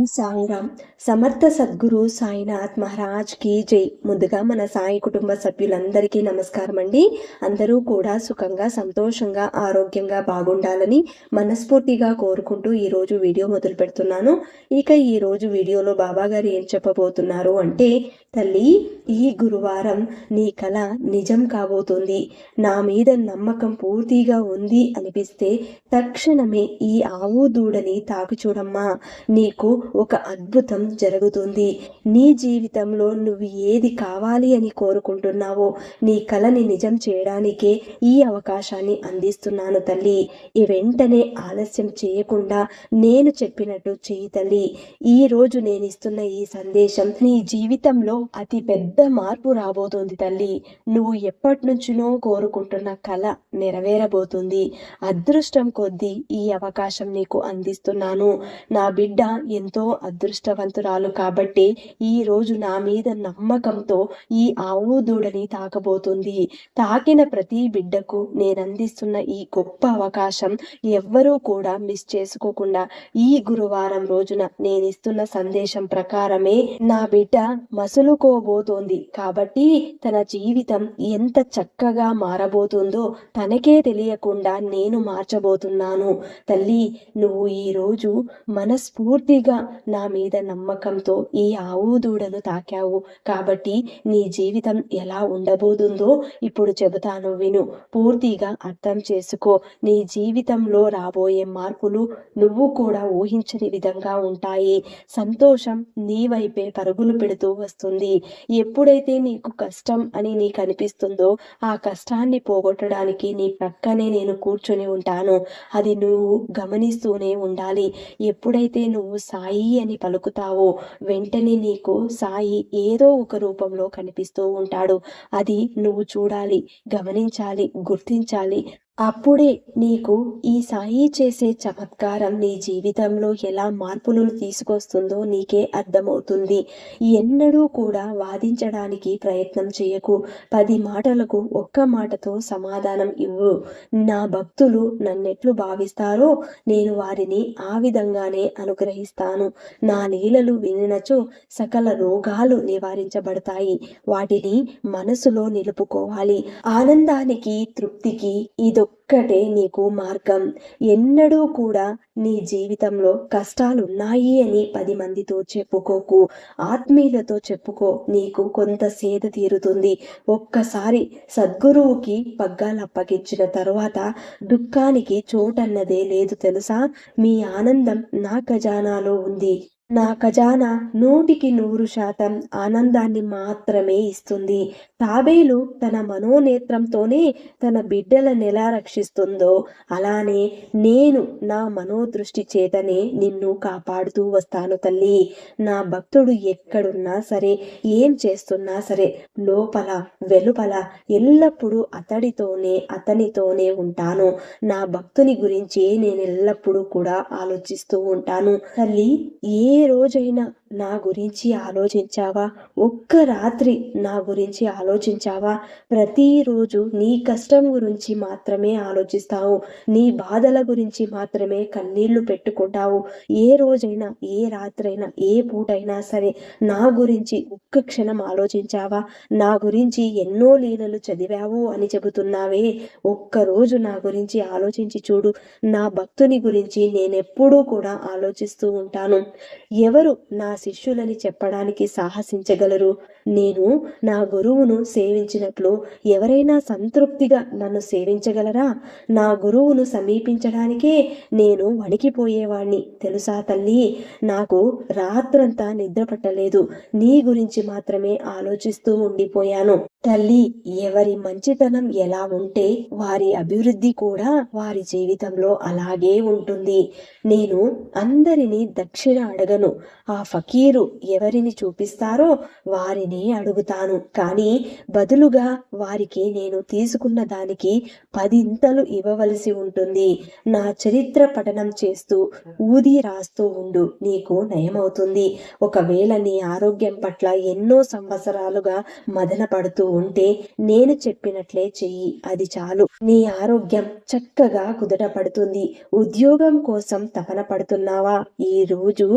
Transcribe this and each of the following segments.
ఓం సాయిరామ్ సమర్థ సద్గురు సాయినాథ్ మహారాజ్కి జై. ముందుగా మన సాయి కుటుంబ సభ్యులందరికీ నమస్కారం అండి అందరూ కూడా సుఖంగా సంతోషంగా ఆరోగ్యంగా బాగుండాలని మనస్ఫూర్తిగా కోరుకుంటూ ఈరోజు వీడియో మొదలు పెడుతున్నాను. ఇక ఈరోజు వీడియోలో బాబా గారు ఏం చెప్పబోతున్నారు అంటే తల్లి ఈ గురువారం నీ కళ నిజం కాబోతుంది. నా మీద నమ్మకం పూర్తిగా ఉంది అనిపిస్తే తక్షణమే ఈ ఆవు దూడని తాకు చూడమ్మా. నీకు ఒక అద్భుతం జరుగుతుంది. నీ జీవితంలో నువ్వు ఏది కావాలి అని కోరుకుంటున్నావో నీ కలని నిజం చేయడానికే ఈ అవకాశాన్ని అందిస్తున్నాను తల్లి. ఈ వెంటనే ఆలస్యం చేయకుండా నేను చెప్పినట్టు చేయి తల్లి. ఈ రోజు నేను ఇస్తున్న ఈ సందేశం నీ జీవితంలో అతి పెద్ద మార్పు రాబోతోంది తల్లి. నువ్వు ఎప్పటి నుంచినో కోరుకుంటున్న కళ నెరవేరబోతుంది. అదృష్టం కొద్దీ ఈ అవకాశం నీకు అందిస్తున్నాను. నా బిడ్డ ఎంతో ఎంతో అదృష్టవంతురాలు కాబట్టి ఈ రోజు నా మీద నమ్మకంతో ఈ ఆవు దూడని తాకబోతుంది. తాకిన ప్రతి బిడ్డకు నేను అందిస్తున్న ఈ గొప్ప అవకాశం ఎవ్వరూ కూడా మిస్ చేసుకోకుండా ఈ గురువారం రోజున నేను ఇస్తున్న సందేశం ప్రకారమే నా బిడ్డ మసులుకోబోతోంది. కాబట్టి తన జీవితం ఎంత చక్కగా మారబోతుందో తనకే తెలియకుండా నేను మార్చబోతున్నాను. తల్లి నువ్వు ఈ రోజు మనస్ఫూర్తిగా నా మీద నమ్మకంతో ఈ ఆవు దూడను తాకావు. కాబట్టి నీ జీవితం ఎలా ఉండబోతుందో ఇప్పుడు చెబుతాను విను. పూర్తిగా అర్థం చేసుకో. నీ జీవితంలో రాబోయే మార్పులు నువ్వు కూడా ఊహించని విధంగా ఉంటాయి. సంతోషం నీ వైపే పరుగులు పెడుతూ వస్తుంది. ఎప్పుడైతే నీకు కష్టం అని నీకు అనిపిస్తుందో ఆ కష్టాన్ని పోగొట్టడానికి నీ ప్రక్కనే నేను కూర్చొని ఉంటాను. అది నువ్వు గమనిస్తూనే ఉండాలి. ఎప్పుడైతే నువ్వు సాయి అని పలుకుతావో. వెంటనే నీకు సాయి ఏదో ఒక రూపంలో కనిపిస్తూ ఉంటాడు. అది నువ్వు చూడాలి గమనించాలి గుర్తించాలి. అప్పుడే నీకు ఈ సాయి చేసే చమత్కారం నీ జీవితంలో ఎలా మార్పులను తీసుకొస్తుందో నీకే అర్థమవుతుంది. ఎన్నడూ కూడా వాదించడానికి ప్రయత్నం చేయకు. పది మాటలకు ఒక్క మాటతో సమాధానం ఇవ్వు. నా భక్తులు నన్నెట్లు భావిస్తారో నేను వారిని ఆ విధంగానే అనుగ్రహిస్తాను. నా లీలలు వినినచో సకల రోగాలు నివారించబడతాయి. వాటిని మనసులో నిలుపుకోవాలి. ఆనందానికి తృప్తికి ఒక్కటే నీకు మార్గం. ఎన్నడూ కూడా నీ జీవితంలో కష్టాలున్నాయి అని పది మందితో చెప్పుకోకు. ఆత్మీయులతో చెప్పుకో నీకు కొంత సేద తీరుతుంది. ఒక్కసారి సద్గురువుకి పగ్గాలు అప్పగించిన తర్వాత దుఃఖానికి చోటన్నదే లేదు తెలుసా? మీ ఆనందం నా ఖజానాలో ఉంది. నా ఖజానా నూటికి నూరు శాతం ఆనందాన్ని మాత్రమే ఇస్తుంది. తాబేలు తన మనోనేత్రంతోనే తన బిడ్డలను ఎలా రక్షిస్తుందో అలానే నేను నా మనోదృష్టి చేతనే నిన్ను కాపాడుతూ వస్తాను తల్లి. నా భక్తుడు ఎక్కడున్నా సరే ఏం చేస్తున్నా సరే లోపల వెలుపల ఎల్లప్పుడూ అతడితోనే అతనితోనే ఉంటాను. నా భక్తుని గురించి నేను ఎల్లప్పుడూ కూడా ఆలోచిస్తూ ఉంటాను తల్లి. ఏ రోజైనా నా గురించి ఆలోచించావా? ఒక్క రాత్రి నా గురించి ఆలోచించావా? ప్రతిరోజు నీ కష్టం గురించి మాత్రమే ఆలోచిస్తావు. నీ బాధల గురించి మాత్రమే కన్నీళ్ళు పెట్టుకుంటావు. ఏ రోజైనా ఏ రాత్రైనా ఏ పూటైనా సరే నా గురించి ఒక్క క్షణం ఆలోచించావా? నా గురించి ఎన్నో లీలలు చదివావు అని చెబుతున్నావే. ఒక్కరోజు నా గురించి ఆలోచించి చూడు. నా భక్తుని గురించి నేనెప్పుడూ కూడా ఆలోచిస్తూ ఉంటాను. ఎవరు నా శిష్యులని చెప్పడానికి సాహసించగలరు. నేను నా గురువును సేవించినట్లు ఎవరైనా సంతృప్తిగా నన్ను సేవించగలరా? నా గురువును సమీపించడానికే నేను వణికిపోయేవాణ్ణి. తెలుసా తల్లి? నాకు రాత్రంతా నిద్ర పట్టలేదు. నీ గురించి మాత్రమే ఆలోచిస్తూ ఉండిపోయాను. తల్లి ఎవరి మంచితనం ఎలా ఉంటే వారి అభివృద్ధి కూడా వారి జీవితంలో అలాగే ఉంటుంది. నేను అందరినీ దక్షిణ అడగను. ఆ ఫకీరు ఎవరిని చూపిస్తారో వారిని అడుగుతాను. కానీ బదులుగా వారికి నేను తీసుకున్న దానికి పదింతలు ఇవ్వవలసి ఉంటుంది. నా చరిత్ర పఠనం చేస్తూ ఊది రాస్తూ ఉండు. నీకు నయమవుతుంది. ఒకవేళ నీ ఆరోగ్యం పట్ల ఎన్నో సంవత్సరాలుగా మదన పడుతూ ఉంటే నేను చెప్పినట్లే చెయ్యి. అది చాలు. నీ ఆరోగ్యం చక్కగా కుదుట పడుతుంది. ఉద్యోగం కోసం తపన పడుతున్నావా? ఈ రోజు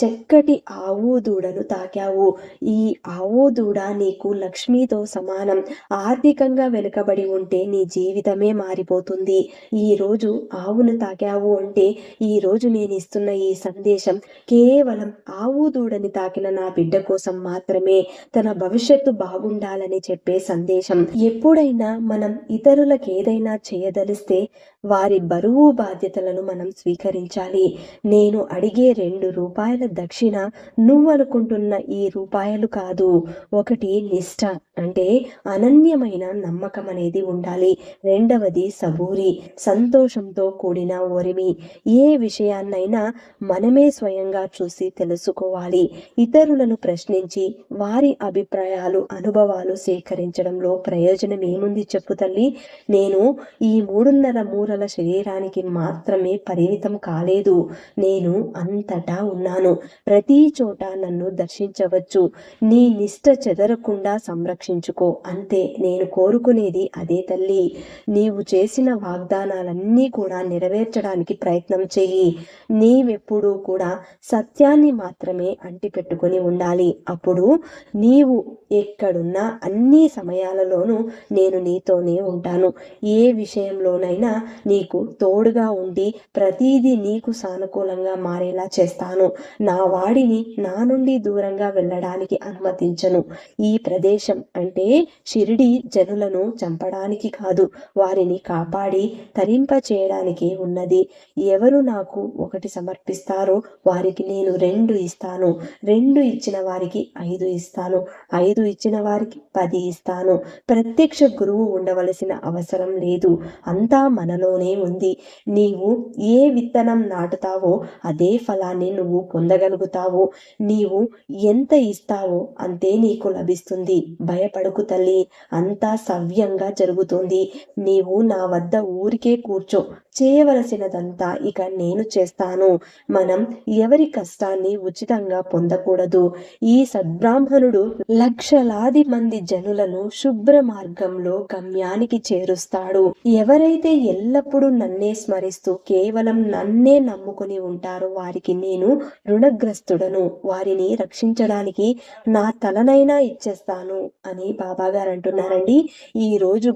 చక్కటి ఆవు దూడను తాకావు. ఈ ఆవు దూడ నీకు లక్ష్మితో సమానం. ఆర్థికంగా వెనుకబడి ఉంటే నీ జీవితమే మారిపోతుంది. ఈ రోజు ఆవును తాకావు అంటే ఈ రోజు నేను ఇస్తున్న ఈ సందేశం కేవలం ఆవు దూడని తాకిన నా బిడ్డ కోసం మాత్రమే. తన భవిష్యత్తు బాగుండాలని చెప్పి చెప్పే సందేశం. ఎప్పుడైనా మనం ఇతరులకు ఏదైనా చేయదలిస్తే వారి బరువు బాధ్యతలను మనం స్వీకరించాలి. నేను అడిగే రెండు రూపాయల దక్షిణ నువ్వు అనుకుంటున్న ఈ రూపాయలు కాదు. ఒకటి నిష్ఠ అంటే అనన్యమైన నమ్మకం అనేది ఉండాలి. రెండవది సబూరి సంతోషంతో కూడిన ఒరిమి. ఏ విషయాన్నైనా మనమే స్వయంగా చూసి తెలుసుకోవాలి. ఇతరులను ప్రశ్నించి వారి అభిప్రాయాలు అనుభవాలు సేకరించడంలో ప్రయోజనం ఏముంది చెప్పు తల్లి. నేను ఈ మూడున్నర మూరల శరీరానికి మాత్రమే పరిమితం కాలేదు. నేను అంతటా ఉన్నాను. ప్రతి చోట నన్ను దర్శించవచ్చు. నీ నిష్ట చెదరకుండా సంరక్షించుకో. అంతే నేను కోరుకునేది అదే తల్లి. నీవు చేసిన వాగ్దానాలన్నీ కూడా నెరవేర్చడానికి ప్రయత్నం చెయ్యి. నీవెప్పుడూ కూడా సత్యాన్ని మాత్రమే అంటిపెట్టుకుని ఉండాలి. అప్పుడు నీవు ఎక్కడున్నా అన్ని సమయాలలోనూ నేను నీతోనే ఉంటాను. ఏ విషయంలోనైనా నీకు తోడుగా ఉండి ప్రతిదీ నీకు సానుకూలంగా మారేలా చేస్తాను. నా వాడిని నా నుండి దూరంగా వెళ్ళడానికి అనుమతించను. ఈ ప్రదేశం అంటే షిరిడి జనులను చంపడానికి కాదు వారిని కాపాడి తరింప చేయడానికి ఉన్నది. ఎవరు నాకు ఒకటి సమర్పిస్తారో వారికి నేను రెండు ఇస్తాను. రెండు ఇచ్చిన వారికి ఐదు ఇస్తాను. ఐదు ఇచ్చిన వారికి పది ఇస్తాను. ప్రత్యక్ష గురువు ఉండవలసిన అవసరం లేదు. అంతా మనలో నీలోనే ఉంది. నీవు ఏ విత్తనం నాటుతావో అదే ఫలాన్ని నువ్వు పొందగలుగుతావు. నీవు ఎంత ఇస్తావో అంతే నీకు లభిస్తుంది. భయపడుకు తల్లి. అంతా సవ్యంగా జరుగుతుంది. నీవు నా వద్ద ఊరికే కూర్చో. చేయవలసినదంతా ఇక నేను చేస్తాను. మనం ఎవరి కష్టాన్ని ఉచితంగా పొందకూడదు. ఈ సద్బ్రాహ్మణుడు లక్షలాది మంది జనులను శుభ్ర మార్గంలో గమ్యానికి చేరుస్తాడు. ఎవరైతే ఎల్ల ఎల్లప్పుడూ నన్నే స్మరిస్తూ కేవలం నన్నే నమ్ముకుని ఉంటారు వారికి నేను రుణగ్రస్తుడను. వారిని రక్షించడానికి నా తలనైనా ఇచ్చేస్తాను అని బాబాగారు అంటున్నారండి. ఈ రోజు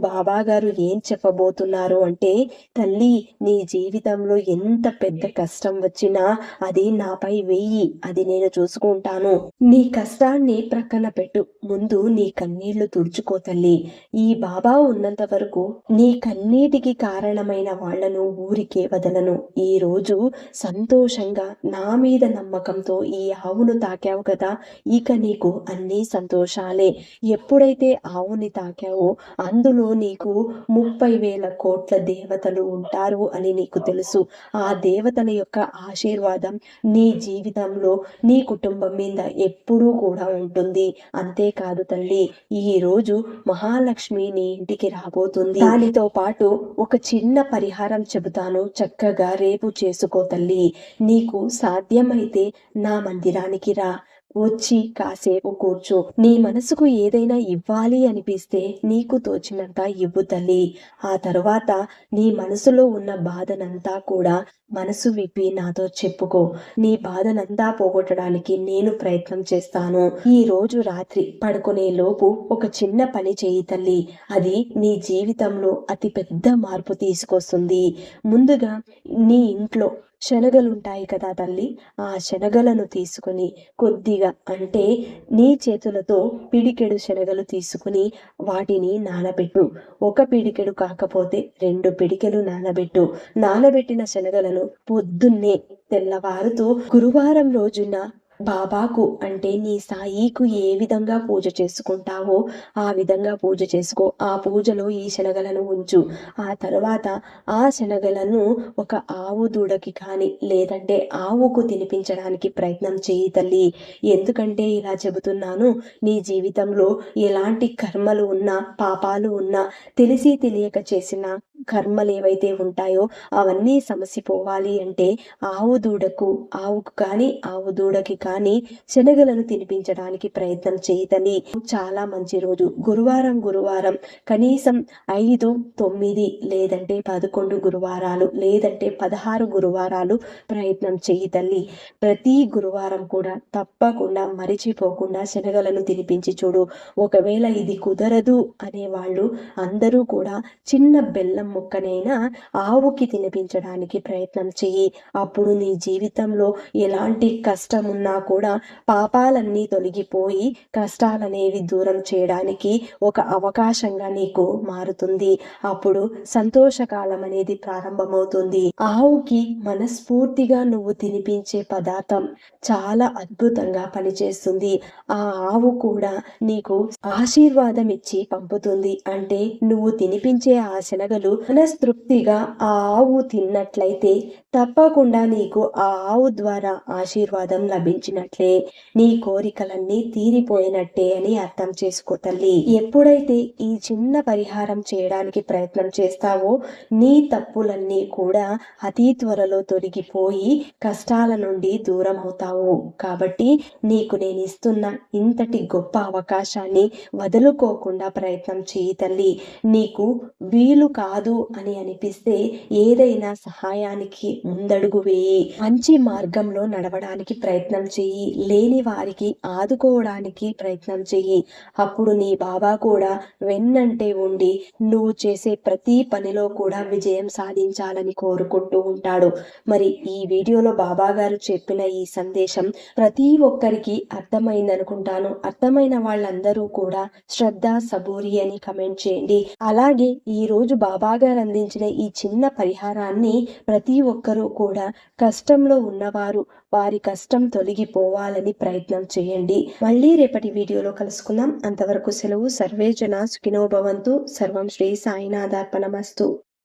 ఏం చెప్పబోతున్నారు అంటే తల్లి నీ జీవితంలో ఎంత పెద్ద కష్టం వచ్చినా అది నాపై వెయ్యి. అది నేను చూసుకుంటాను. నీ కష్టాన్ని ప్రక్కన పెట్టు. ముందు నీ కన్నీళ్ళు తుడుచుకో తల్లి. ఈ బాబా ఉన్నంత వరకు నీ కన్నీటికి కారణమైన వాళ్ళను ఊరికే వదలను. ఈ రోజు సంతోషంగా నా మీద నమ్మకంతో ఈ ఆవును తాకావు కదా ఇక నీకు అన్ని సంతోషాలే. ఎప్పుడైతే ఆవుని తాకావో అందులో నీకు ముప్పై వేల కోట్ల దేవతలు ఉంటారు అని నీకు తెలుసు. ఆ దేవతల యొక్క ఆశీర్వాదం నీ జీవితంలో నీ కుటుంబం మీద ఎప్పుడూ కూడా ఉంటుంది. అంతేకాదు తల్లి ఈ రోజు మహాలక్ష్మి నీ ఇంటికి రాబోతుంది. దానితో పాటు ఒక చిన్న పరిహారం చెబుతాను. చక్కగా రేపు చేసుకో తల్లి. నీకు సాధ్యమైతే నా మందిరానికి రా. వచ్చి కాసేపు కూర్చో. నీ మనసుకు ఏదైనా ఇవ్వాలి అనిపిస్తే నీకు తోచినంత ఇవ్వు తల్లి. ఆ తరువాత నీ మనసులో ఉన్న బాధనంతా కూడా మనసు విప్పి నాతో చెప్పుకో. నీ బాధనంతా పోగొట్టడానికి నేను ప్రయత్నం చేస్తాను. ఈ రోజు రాత్రి పడుకునే లోపు ఒక చిన్న పని చేయి తల్లి. అది నీ జీవితంలో అతి పెద్ద మార్పు తీసుకొస్తుంది. ముందుగా నీ ఇంట్లో శనగలుంటాయి కదా తల్లి. ఆ శనగలను తీసుకుని కొద్దిగా అంటే నీ చేతులతో పిడికెడు శనగలు తీసుకుని వాటిని నానబెట్టు. ఒక పిడికెడు కాకపోతే రెండు పిడికెలు నానబెట్టు. నానబెట్టిన శనగలను పొద్దున్నే తెల్లవారుతూ గురువారం రోజున బాబాకు అంటే నీ సాయికు ఏ విధంగా పూజ చేసుకుంటావో ఆ విధంగా పూజ చేసుకో. ఆ పూజలో ఈ శనగలను ఉంచు. ఆ తర్వాత ఆ శనగలను ఒక ఆవు దూడకి కానీ లేదంటే ఆవుకు తినిపించడానికి ప్రయత్నం చేయి తల్లి. ఎందుకంటే ఇలా చెబుతున్నాను నీ జీవితంలో ఎలాంటి కర్మలు ఉన్నా పాపాలు ఉన్నా తెలిసి తెలియక చేసిన కర్మలు ఏవైతే ఉంటాయో అవన్నీ సమసిపోవాలి అంటే ఆవు దూడకు ఆవుకు కానీ ఆవు దూడకి కానీ శనగలను తినిపించడానికి ప్రయత్నం చేయదని చాలా మంచి రోజు. గురువారం గురువారం కనీసం ఐదు తొమ్మిది లేదంటే పదకొండు గురువారాలు లేదంటే పదహారు గురువారాలు ప్రయత్నం చేయి తల్లి. ప్రతి గురువారం కూడా తప్పకుండా మరిచిపోకుండా శనగలను తినిపించి చూడు. ఒకవేళ ఇది కుదరదు అనే వాళ్ళు అందరూ కూడా చిన్న బెల్లం ముక్కనైనా ఆవుకి తినిపించడానికి ప్రయత్నం చెయ్యి. అప్పుడు నీ జీవితంలో ఎలాంటి కష్టం ఉన్నా కూడా పాపాలన్నీ తొలగిపోయి కష్టాలనేవి దూరం చేయడానికి ఒక అవకాశంగా నీకు మారుతుంది. అప్పుడు సంతోషకాలం అనేది ప్రారంభమవుతుంది. ఆవుకి మనస్ఫూర్తిగా నువ్వు తినిపించే పదార్థం చాలా అద్భుతంగా పనిచేస్తుంది. ఆ ఆవు కూడా నీకు ఆశీర్వాదం ఇచ్చి పంపుతుంది. అంటే నువ్వు తినిపించే ఆ శనగలు మనస్తృప్తిగా ఆ ఆవు తిన్నట్లయితే తప్పకుండా నీకు ఆ ఆవు ద్వారా ఆశీర్వాదం లభించినట్లే. నీ కోరికలన్నీ తీరిపోయినట్టే అని అర్థం చేసుకో తల్లి. ఎప్పుడైతే ఈ చిన్న పరిహారం చేయడానికి ప్రయత్నం చేస్తావో నీ తప్పులన్నీ కూడా అతి త్వరలో తొలగిపోయి కష్టాల నుండి దూరం అవుతావు. కాబట్టి నీకు నేను ఇస్తున్న ఇంతటి గొప్ప అవకాశాన్ని వదులుకోకుండా ప్రయత్నం చేయి తల్లి. నీకు వీలు కాదు అని అనిపిస్తే ఏదైనా సహాయానికి ముందడుగు వేయి. మంచి మార్గంలో నడవడానికి ప్రయత్నం చెయ్యి. లేని వారికి ఆదుకోవడానికి ప్రయత్నం చెయ్యి. అప్పుడు నీ బాబా కూడా వెన్నంటే ఉండి నువ్వు చేసే ప్రతి పనిలో కూడా విజయం సాధించాలని కోరుకుంటూ ఉంటాడు. మరి ఈ వీడియోలో బాబా గారు చెప్పిన ఈ సందేశం ప్రతి ఒక్కరికి అర్థమైంది అనుకుంటాను. అర్థమైన వాళ్ళందరూ కూడా శ్రద్ధ సబూరి అని కమెంట్ చేయండి. అలాగే ఈ రోజు బాబా బాగా అందించిన ఈ చిన్న పరిహారాన్ని ప్రతి ఒక్కరూ కూడా కష్టంలో ఉన్నవారు వారి కష్టం తొలగిపోవాలని ప్రయత్నం చేయండి. మళ్ళీ రేపటి వీడియోలో కలుసుకుందాం. అంతవరకు సెలవు. సర్వే జన సుఖినో సర్వం శ్రీ సాయినాథార్పణమస్తు.